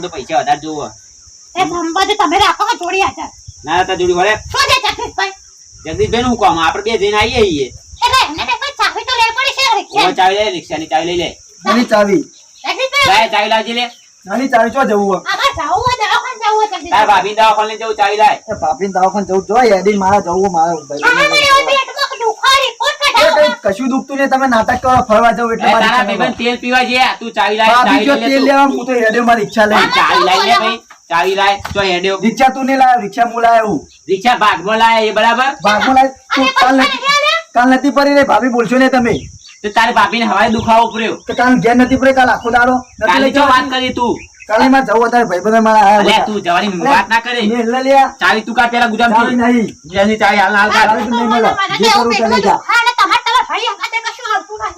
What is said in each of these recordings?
આમ તો પૈસા વધારે જોવો. એ સંબંધ તમે રાખો કે જોડી હાજર? ના તા જોડી વળે. શું છે જગદીશભાઈ? જગદીશભાઈ નું કામ આપણે બે જઈને આવીએ છીએ. એટલે એમને તો કોઈ ચાવી તો લેવી પડી છે ઓ રિક્ષા ચાવી લે રિક્ષાની ચાવી લઈ લે. નાની ચાવી. જગદીશભાઈ ચાવી લાવજે લે. નાની ચાવી ચો જવું હોય? આમાં જાવું હોય દવાખાને જાવું હોય તાર ભાભી દવાખાને જવું ચાવી લાય. એ ભાભીને દવાખાને જવું જોઈએ એડી મારા જવું મારા ભાઈ આમાં મને એવું પેટમાં દુખો રિપોર્ટ એ કઢાવો કઈ કશું દુખતું નહીં તમે નાટક કરો ફરવા જાવ એટલે તારા તેલ પીવા જઈએ તું ચાવી લાય ભાભી જો તેલ લેવા હું તો હેડે મારી ઈચ્છા લઈ. ચાવી લાય લે ભાઈ ચાવી લાય. તો હેડે રિક્ષા તું નહીં લાવ્યો રિક્ષા હું રિક્ષા ભાગમાં લાય એ બરાબર? ભાગમાં લાવી તું કાલ નથી કાલ નથી પડી રે ભાભી બોલશો ને તમે. તો તારી ભાભીને હવાય દુખાવો પડ્યો તો કાલ ઘેર નથી પડે કાલ આખો દાડો કાલે જો વાત કરી તું. કાલે માં જવું અત્યારે ભાઈબંધો મારા આયા તું જવાની વાત ના કરે. લે ચાવી તું કા પેલા ગુજામ ચાવી નહીં. જેની ચાવી હાલ હાલ નહીં મળે. જે કરું એવું કરવું તે પેટમાં લઈ જા.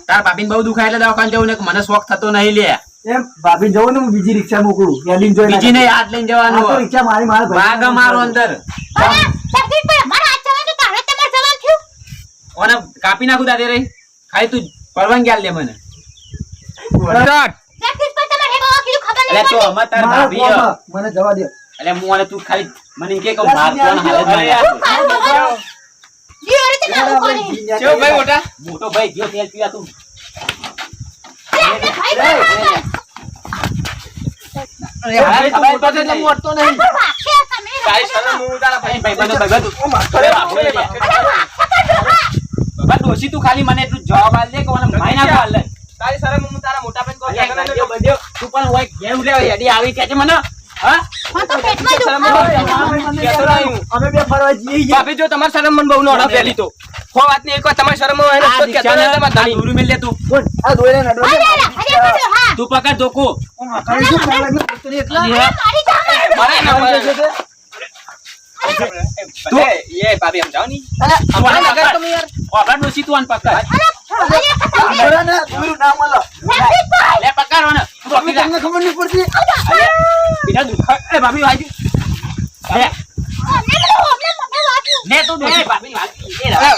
તાર બાપીન બહુ દુખાય એટલે દવાખાને જવું ને મને શોખ થતો નહીં લે. એમ બાપીન જવું ને હું બીજી રિક્ષા મોકલું. હેડીને જોઈ બીજી નહીં હાથ લઈને તો જવાનું રિક્ષા મારી મારા ભાગ મારો અંદર. ઓને કાપી નાખું દાદે રે ખાલી તું પરવાનગી આલ લે મને. જગદીશભાઈ તમે હેડો કીધું ખબર એટલે નહીં તો અમાર તાર મારા ભાભી મને જવા દે. એટલે હું અને તું ખાલી મને કે કહું ભાગ કોણ હાલત માં આવી યાર. ગયો. જી એ રીતે લાગુ પડે. ભાઈ મોટા? મોટો ભાઈ ગયો તેલ પીવા તું. તમે ખાલી મને એટલું જવાબ આલ દે કે મને મારી નાખો લે. તારી શરમ હું તારા મોટા ભાઈ તું પણ હોય ઘેર ઉલ્યા હેડી આવી કે છે મને. અમે બે ફરવા જઈએ. ભાભી જો તમારી શરમ મને બહુ નોળા પહેલી તો હો વાતની એક વાર તમારી શરમ હોય ને આ તો રિક્ષાને નહીં તમારા ધણી. દોરું મેલ લે તું બોલ, આ દોરીને નડવા દે. અરે, અરે, અરે, અરે, હા. તું પકડ ધોકું આખાને શું કરવા લાગ્યો? તું તો એકલા? મારી. મારે ના આવી. જશે તે? તું એ ભાભી સમજાવો ની અમારા લગન તમે યાર આપણા ડોશી તું આને પકડ અરે, દોરાને દોરું ના મળે. જગદીશભાઈ. લે પકડ મને તું ભાભી, પકડી લે. તમને ખબર નહીં પડતી. બીજા દુખા એ ભાભી વાજી મને વાગ્યું. લે તું ડોશી ભાભી વાજી એ રવા.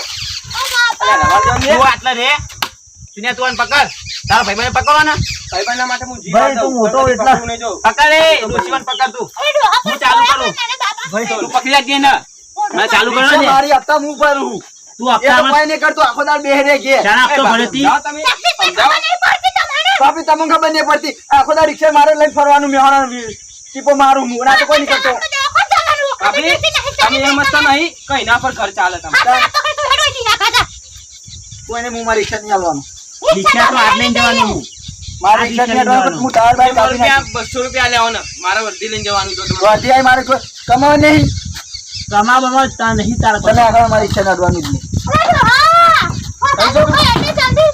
તું આટલે રે. સુનિયા તું પકડ. તારા ભાઈ મને પકડવાના. ભાઈબંધના માટે હું જીવ ભાઈ, તું મોટો એટલા. પકડું. પકડ. એ ડોશી મને પકડ તું. હું ચાલુ કરું. ભાઈ, તું પકડી ને મને ચાલુ કરો ને. મારી હપ્તા હું ભરું. તું એ તો હપ્તામાં કરતું, આખો દાડો તમે. સમજાવો. ભાભી, તમને ખબર નહીં પડતી. આખો દાડો રિક્ષા મારે લઈને ફરવાનું મેહોણાનું ટીપો મારું હું ના તો કોઈ નહીં કરતો. ભાભી તમે એમ જવાનું. નહીં કઈ ના પર ઘર ચાલે તમે. કોઈને હું મારી રિક્ષા નહીં આલવાનું રિક્ષા તો આટલે જ જવાનું હું. મારી રિક્ષા નહીં આલવાનું હું ટાયર બાયર કાપી બસો રૂપિયા લેવો ને. મારે વર્ધી લઈને જવાનું તમારે. વાંધી મારે કમાવા નહીં. કમાવા નહીં તારા તમે આગળ મારી રિક્ષા નાડવાનું જ નહીં અરે, ડોહા. હા, કઈ દો. હા, એટલે જલ્દી.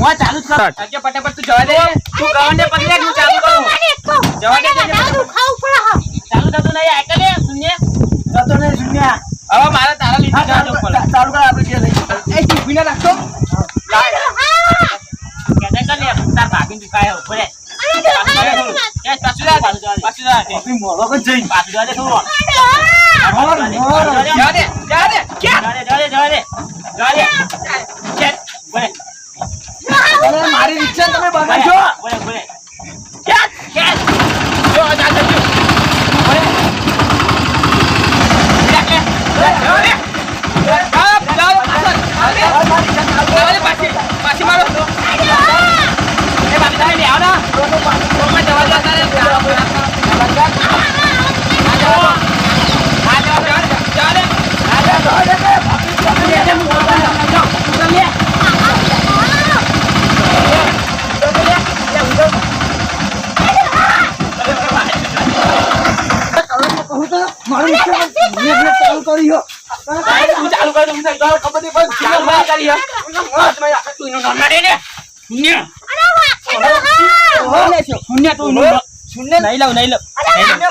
હું ચાલુ જ કર. આજે ફટાફટ તું જવા દે. તું ગાવંડે પકડી રાખ, હું ચાલુ કરું. મને એક તો. જવા દે, દુખાવું પડે હા. ચાલુ થતું નહીં આ કરે શૂન્ય? જતો નહીં શૂન્ય. હવે મારે તારા લીધે ચાલુ કર, ચાલુ કર આપણે જે લઈ એ ટીફીને રાખતો અરે, ડોહા. કેને કને લે તાર ભાગીને દુખાય. ઉપર પાછું પાછું જા પાછું જવા દે. જઈ. થોડું જવા દે જા દે જા દે જા દે જા દે ચેક બોલે અરે મારી રિક્ષા તમે બોલે બગાડશો બોલે બોલે ચેક ચેક જો જા દે બોલે ચેક જવા દે જાઓ, જાઓ, પાછળ. જવા દે. આ મારી રિક્ષા ચાલુ જવા દે, પાછી પાછી મારો એ બાકી તારે લે આવ ના ઓમાં જવા દે તારે. જવા દે. જવા દે. કહું તો મારી રિક્ષા મેં મેં ચાલુ કરી દઉં તું ચાલુ કર ખબર નહીં પણ ના કરી તું એનું ને ના દે ને શૂન્ય અરે, વાંકે ડોહા. શૂન્ય તું એનું શૂન્ય નહીં લઉં નહીં લઉં નહીં લઉં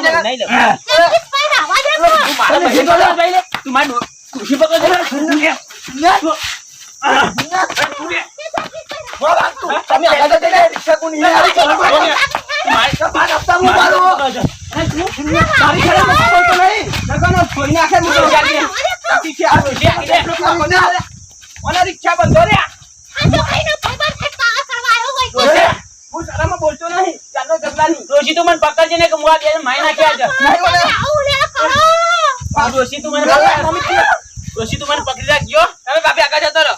જગદીશભાઈ, રાવા દે તો. તું મારા ભાઈ પકડ ભાઈ લે તું મારી ડો- ખુરશી પકડ જરા. શૂન્ય તમે આગળ જઈને રિક્ષા કોની હે? આવી ચાલુ કરો. મારી બાર હપ્તા હું મારું. મારી ઘરે બોલતો નહીં. નકાનો છોડી નાખે હું તો. રાવા દે તો. કોને હાલે? ઓલા રિક્ષા બંધો રે આ ડોહાઈનો ભાઈબંધ છે, કાળા કરવા આવ્યો હોય કોઈ. જોડે. હું સારામાં બોલતો નહીં ચાલો જગલો રોટલાની ડોશી તું મને પકડજે ને કે હું આ બે માઈ નાખ્યા છે લે આ ડોશી તું મને પકડ. ડોશી તું મને પકડી રાખજો તમે બાપી આગળ જતો રહો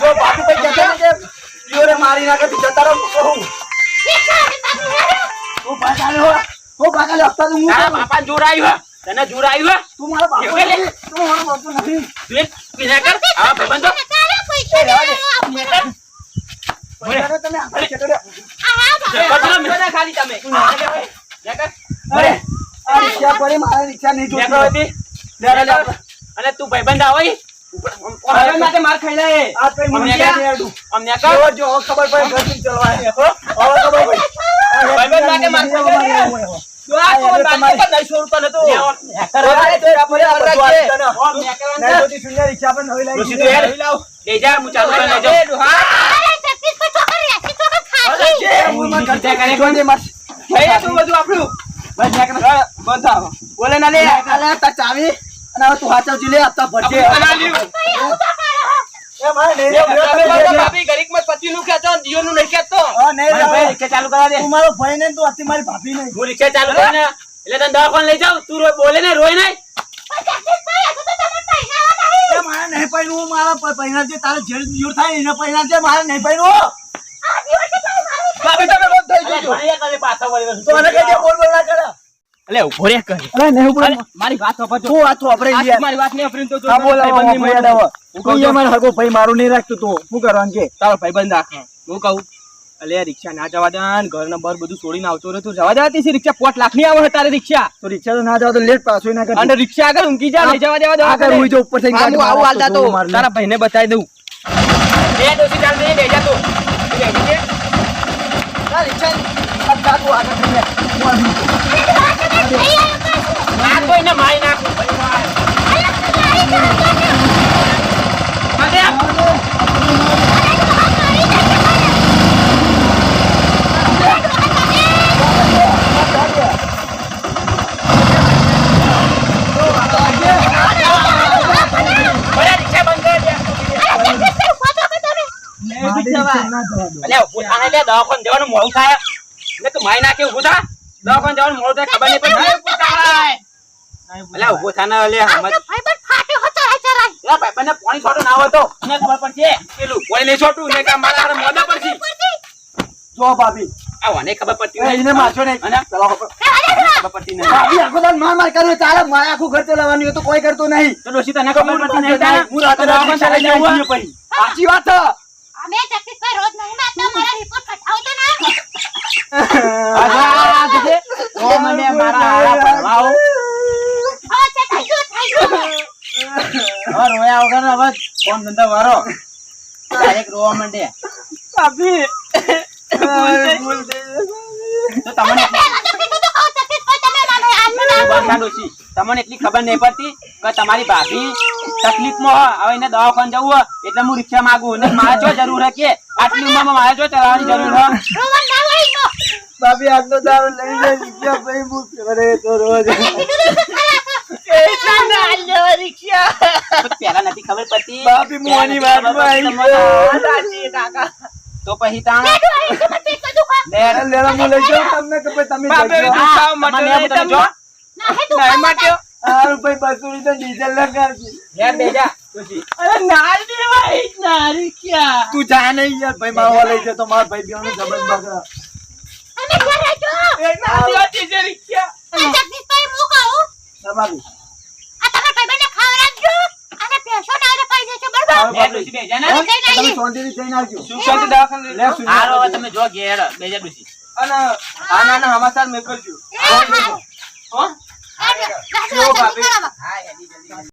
જો બાપી ભાઈ જતા કે ઈયોરે મારી નાખે તું જતા રહો કહું હું ભાગાલે હો હું ભાગાલે હપ્તા તું હું બાપા જોર આવ્યું તને જોર આવ્યું તું મારો બાપુ? તું મારો બાપુ નથી તું વિના કર આવા ભાઈબંધો ભાઈને તમે આગળ જતો રહો. ખાલી તમે રિક્ષા પડી મારે રિક્ષા નહીં જોતી. લે, લે, લે, આપણે. અને તું ભાઈબંધ આવો હવે માટે માર ખાઈ લે આ તો મને. આમ નેકળ. જો, ખબર પડે ઘરથી ચલવાય. હવે ખબર પડી. ભાઈબંધ માટે માર ખાઈ લે. જો આ કોણ બાકી પણ નહીં છોડતો નતો અરે, તો આ આ નહીં અંદર. જોતી શૂન્ય રિક્ષા પણ નવી લાવી. તું લઈ જા, હું ચાલુ લઈ જાઉં. બોલે ના લે. અલે, ચાવી. અને તું હાચવજી લે હપ્તા ભરજે. બના લ્યું એ મારે નહીં તમે રહેવું. બધા ભાભી ગરીબમાં પતિનું ખેંચો ને દિયોનું નહીં ખેંચતો હા, નહીં મને ભાઈ. રહેવું. રિક્ષા ચાલુ કરવા મારો ભાઈ ને તું હતી મારી ભાભી નહીં. હું ચાલુ કરીને એટલે તને દવાખાને લઈ જાવ તું બોલે ને રોય નઈ એ મારે નહીં પહેરવું મારા પ- પહેરા છે તારે જેલ દૂર થાય એને પહેરા છે મારે નહીં પહેરવું ભાભી તમે બંધ થઈ જજો. ઘણી વાર પાછા વળી તો મને કઈ બોલ બોલ ના કરે. અલે ઊભો રે કરી અરે નહીં બોલ મારી વાત સાંભળજો. તું વાત યાર? મારી વાત નહીં તો જો ભાઈ હગો ભાઈ મારું રાખતું તું શું કરવાનું કે? તારો ભાઈબંધ રાખ. હું કહું અલે રિક્ષા ના જવા દે ઘર નંબર બધું છોડીને આવતો રહ્યો તું જવા દેવાતી છે? રિક્ષા પોટ લાખની આવે તારે રિક્ષા? તો રિક્ષા તો ના જવા તો લેટ પાછો ના કર અને રિક્ષા આગળ ઊંઘી જા લઈ જવા દેવા આગળ હું જો ઉપર થઈ ગાડી આવું હાલતા તો તારા ભાઈને બતાવી દઉં. એ દોસી ચાલ દે લઈ જા તું તું બેસી દે. આ રિક્ષા આગળ થઈને હું આવી. ના કોઈ ને મારી નાખું ભાઈ માર. અરે ભલે રિક્ષા બંધ કરી દે. મારી રિક્ષા ના જવા દો. અલ્યા ઊભું લે, દવાખાને જવાનું મોડું થાય. ને તું મારી નાખે ઊભું થા. દવાખાને જવાનું મોડું થાય ખબર નહીં પડતી અલ્યા ઊભું થા ને અલ્યા ભાઈબંધને પાણી છોટું ના હોય તો. મને ખબર પડશે. પેલું પાણી નહીં છોટું ને કે મારા હારે પડશે. જો ભાભી. આ ખબર પડતી એ એને મારશો નહીં. અને? ચલો ખબર પડતી નહીં. ભાભી આખો દાડો માર માર કરે તારે મારે આખું ઘર ચલાવવાનું હોય તો કોઈ કરતો નહીં. તો ડોશી તને ખબર પડતી નહીં હું રાતે રાતે ચાલી જવું પછી. સાચી વાત છે. આજા, જજે. ઓ મને મારા હારા ભરવાઓ. હવે રોયા વગર હવે ફોન ધંધા વારો. ડાયરેક્ટ રોવા માંડે. ભાભી. ભૂલ થઈ તો તમને તમને એટલી ખબર નહીં પડતી કે તમારી ભાભી તકલીફમાં હવે એને દવાખાને જવું હોય એટલે હું રિક્ષા માંગુ. ને મારે જો જરૂર હે કે આટલી ઉંમરમાં મારે જો ચલાવવાની જરૂર હોય. ભાભી આજનો દારૂ લઈ જાય રિક્ષા ભાઈ હું કરે તો રોજ. તો નથી ખબર પડતી. ભાભી મોની પહેલા નથી ખબર તમને. તો પછી તાણ. લે, હું લઈ જાઉં તમને કે ભાઈ તમે. હા, જો. નહીં માટે હારું ભાઈ બસુડી તો ડીઝલ ના કરજી. બેજા. અરે ના દેવાય ના રિક્ષા તું જા નહીં યાર ભાઈ મારવા લઈ જતો મારા ભાઈ બેવને જબરદસ્ત બગડા એ ના દેવાતી છે રિક્ષા હા, ભાભી લે, હારું, ભાભી. ડોશી, બેજા ને. હા, તમે શાંતિથી જઈને આવજો સુખ શાંતિ દવાખાને? લે, જાઓ. હવે તમે જો ઘેર બેજા ડોશી. અને આના નાના હમાસાર મેં કરજો હો? હા